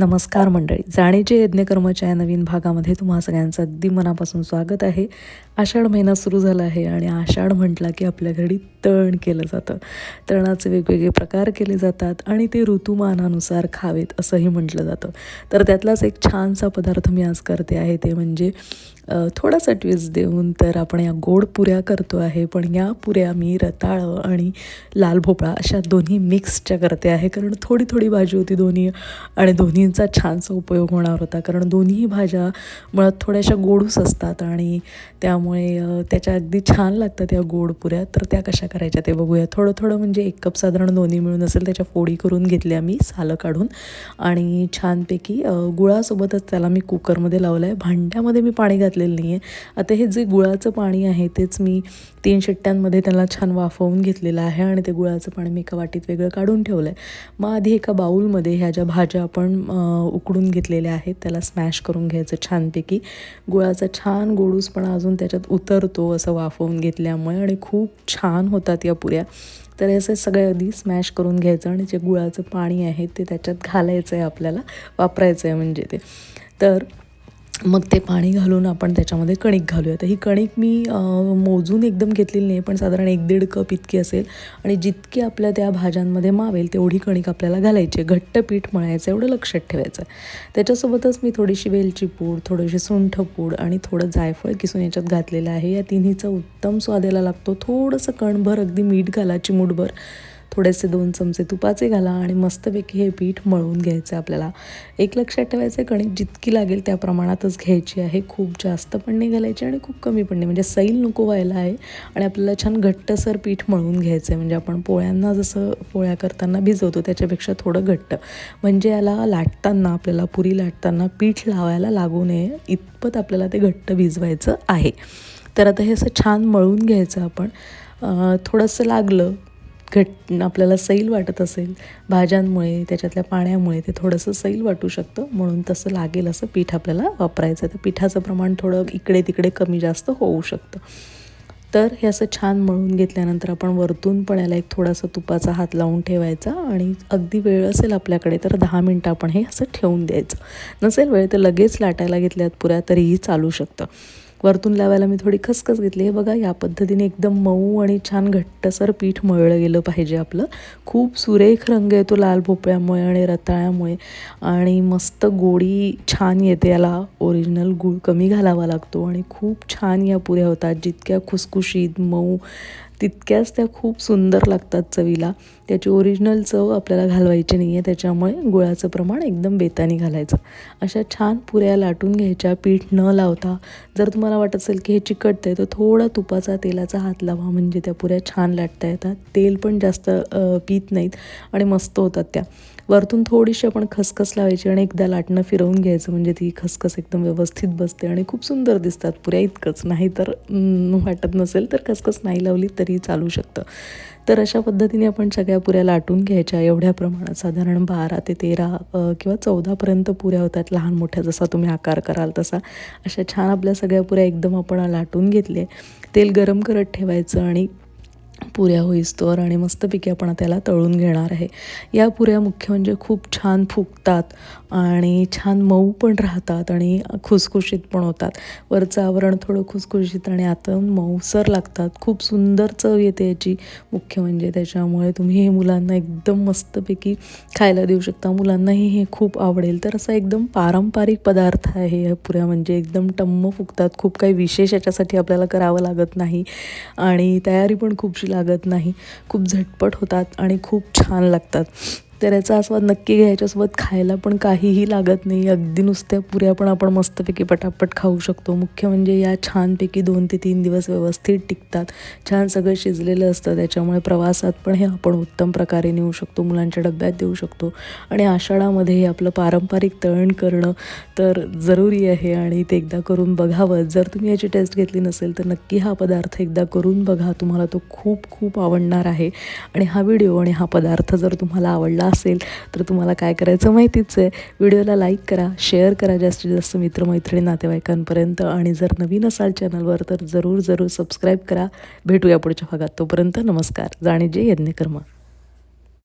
नमस्कार मंडळी. जाणीचे यज्ञकर्माच्या या नवीन भागामध्ये तुम्हा सगळ्यांचं अगदी मनापासून स्वागत आहे. आषाढ महिना सुरू झाला आहे आणि आषाढ म्हटला की आपल्या घरी तळण केलं जातं. तळणाचे वेगवेगळे प्रकार केले जातात आणि ते ऋतुमानानुसार खावेत असंही म्हटलं जातं. तर त्यातलाच एक छानसा पदार्थ मी आज करते आहे ते म्हणजे थोडासा ट्विस्ट देऊन तर आपण या गोड पुऱ्या करतो आहे पण या पुऱ्या मी रताळं आणि लाल भोपळा अशा दोन्ही मिक्सच्या करते आहे कारण थोडी थोडी भाजी होती दोन्ही आणि दोन्ही दोन्हींचा छानसा उपयोग होणार होता. कारण दोन्ही भाज्या मुळात थोड्याशा गोडूस असतात आणि त्यामुळे त्याच्या अगदी छान लागतात या गोड पुऱ्या. तर त्या कशा करायच्या ते बघूया. थोडं थोडं म्हणजे एक कप साधारण दोन्ही मिळून असेल त्याच्या फोडी करून घेतल्या मी सालं काढून. आणि छानपैकी गुळासोबतच त्याला मी कुकरमध्ये लावलं आहे भांड्यामध्ये मी पाणी घातलेलं नाही आहे आता हे जे गुळाचं पाणी आहे तेच मी तीन शिट्ट्यांमध्ये त्याला छान वाफवून घेतलेलं आहे. आणि ते गुळाचं पाणी मी एका वाटीत वेगळं काढून ठेवलं आहे मग आधी एका बाऊलमध्ये ह्या ज्या भाज्या आपण उकडून घेतलेले आहेत. त्याला स्मॅश करून घ्यायचं छानपैकी. गुळाचा छान गोडूसपणा अजून त्याच्यात उतरतो असं वाफवून घेतल्यामुळे आणि खूप छान होतात या पुऱ्या. तर असं सगळं आधी स्मॅश करून घ्यायचं आणि जे गुळाचं पाणी आहे ते त्याच्यात घालायचं आहे आपल्याला वापरायचं आहे म्हणजे ते. तर मग ते पाणी घालून आपण त्याच्यामध्ये कणिक घालूया. तर ही कणिक मी मोजून एकदम घेतलेली नाही पण साधारण एक दीड कप इतकी असेल. आणि जितकी आपल्या त्या भाज्यांमध्ये मावेल तेवढी कणिक आपल्याला घालायची आहे. घट्ट पीठ मळायचं एवढं लक्षात ठेवायचं आहे. त्याच्यासोबतच मी थोडीशी वेलची पूड थोडीशी सुंठ पूड आणि थोडं जायफळ किसून याच्यात घातलेलं आहे. या तिन्हीचा उत्तम स्वाद लागतो. थोडंसं कणभर अगदी मीठ घाला चिमूटभर. थोडेसे दोन चमचे तुपाचे घाला आणि मस्तपैकी हे पीठ मळून घ्यायचं आहे आपल्याला. एक लक्षात ठेवायचं आहे कणिक जितकी लागेल त्या प्रमाणातच घ्यायची आहे. खूप जास्त पण नाही घालायची आणि खूप कमी पण नाही. म्हणजे सैल नको व्हायला आहे आणि आपल्याला छान घट्टसर पीठ मळून घ्यायचं आहे म्हणजे आपण पोळ्यांना जसं पोळ्या करताना भिजवतो त्याच्यापेक्षा थोडं घट्ट. म्हणजे याला लाटताना आपल्याला पुरी लाटताना पीठ लावायला लागू नये. इतपत आपल्याला ते घट्ट भिजवायचं आहे. तर आता हे असं छान मळून घ्यायचं आपण. थोडंसं लागलं घट आपल्याला सैल वाटत असेल भाज्यांमुळे त्याच्यातल्या पाण्यामुळे ते थोडंसं सैल वाटू शकतं. म्हणून तसं लागेल असं पीठ आपल्याला वापरायचं तर पिठाचं प्रमाण थोडं इकडे तिकडे कमी जास्त होऊ शकतं. तर हे असं छान मळून घेतल्यानंतर आपण वरतून पण याला एक थोडासा तुपाचा हात लावून ठेवायचा आणि अगदी वेळ असेल आपल्याकडे तर दहा मिनटं आपण हे असं ठेवून द्यायचं. नसेल वेळ तर लगेच लाटायला घेतल्यात पुऱ्या तरीही चालू शकतं. वरतून लावायला मी थोडी खसखस घेतली. हे बघा या पद्धतीने एकदम मऊ आणि छान घट्टसर पीठ मळलं गेलं पाहिजे आपलं. खूप सुरेख रंग येतो लाल भोपळ्यामुळे आणि रताळ्यामुळे आणि मस्त गोडी छान येते याला. ओरिजिनल गूळ कमी घालावा लागतो आणि खूप छान या पुऱ्या होतात. जितक्या खुसखुशीत मऊ तितक्याच त्या खूप सुंदर लागतात चवीला. त्याची ओरिजिनल चव आपल्याला घालवायची नाही आहे त्याच्यामुळे गुळाचं प्रमाण एकदम बेतानी घालायचं. अशा छान पुऱ्या लाटून घ्यायच्या पीठ न लावता. जर तुम्हाला वाटत असेल की हे चिकटतं आहे तर थोडा तुपाचा तेलाचा हात लावा म्हणजे त्या पुऱ्या छान लाटता येतात. तेल पण जास्त पीत पित नाहीत आणि मस्त होतात त्या. वरतून थोडीशी आपण खसखस लावायची आणि एकदा लाटणं फिरवून घ्यायचं. म्हणजे ती खसखस एकदम व्यवस्थित बसते आणि खूप सुंदर दिसतात पुऱ्या इतकंच. नाही तर वाटत नसेल तर खसखस नाही लावली तरी चालू शकतं. तर अशा पद्धतीने आपण सगळ्या पुऱ्या लाटून घ्यायच्या. एवढ्या प्रमाणात साधारण बारा ते तेरा किंवा चौदापर्यंत पुऱ्या होतात. लहान मोठ्या जसा तुम्ही आकार कराल तसा. अशा छान आपल्या सगळ्या पुऱ्या एकदम आपण लाटून घेतले. तेल गरम करत ठेवायचं आणि पुऱ्या होईस्तोवर आणि मस्तपैकी आपण त्याला तळून घेणार आहे. या पुऱ्या मुख्य म्हणजे खूप छान फुगतात आणि छान मऊ पण राहतात आणि खुसखुशीत पण होतात. वरचं आवरण थोडं खुसखुशीत आणि आतून मऊसर लागतात. खूप सुंदर चव येते याची. मुख्य म्हणजे त्याच्यामुळे तुम्ही हे मुलांना एकदम मस्तपैकी खायला देऊ शकता. मुलांनाही हे खूप आवडेल. तर असा एकदम पारंपरिक पदार्थ आहे या पुऱ्या म्हणजे एकदम टम्म फुगतात. खूप काही विशेष याच्यासाठी आपल्याला करावं लागत नाही. आणि तयारी पण खूपशी लागत लागत नाही. खूप झटपट होतात आणि खूप छान लागतात. तर याचा आस्वाद नक्की घ्यायच्यासोबत खायला पण काहीही लागत नाही. अगदी नुसत्या पुऱ्या पण आपण मस्तपैकी पटापट खाऊ शकतो. मुख्य म्हणजे या छानपैकी दोन ते तीन दिवस व्यवस्थित टिकतात. छान सगळं शिजलेलं असतं. त्याच्यामुळे प्रवासात पण हे आपण उत्तम प्रकारे नेऊ शकतो. मुलांच्या डब्यात देऊ शकतो. आणि आषाढामध्ये हे आपलं पारंपरिक तळण करणं तर जरुरी आहे आणि ते एकदा करून बघावं. जर तुम्ही याची टेस्ट घेतली नसेल तर नक्की हा पदार्थ एकदा करून बघा. तुम्हाला तो खूप खूप आवडणार आहे. आणि हा व्हिडिओ आणि हा पदार्थ जर तुम्हाला आवडला असेल तर तुम्हाला काय करायचं माहितीच आहे. व्हिडिओला लाईक करा शेअर करा जास्तीत जास्त मित्रमैत्रिणी नातेवाईकांपर्यंत. आणि जर नवीन असाल चॅनलवर तर जरूर जरूर सबस्क्राईब करा. भेटूया पुढच्या भागात. तोपर्यंत नमस्कार. जाणीजे यज्ञकर्मा.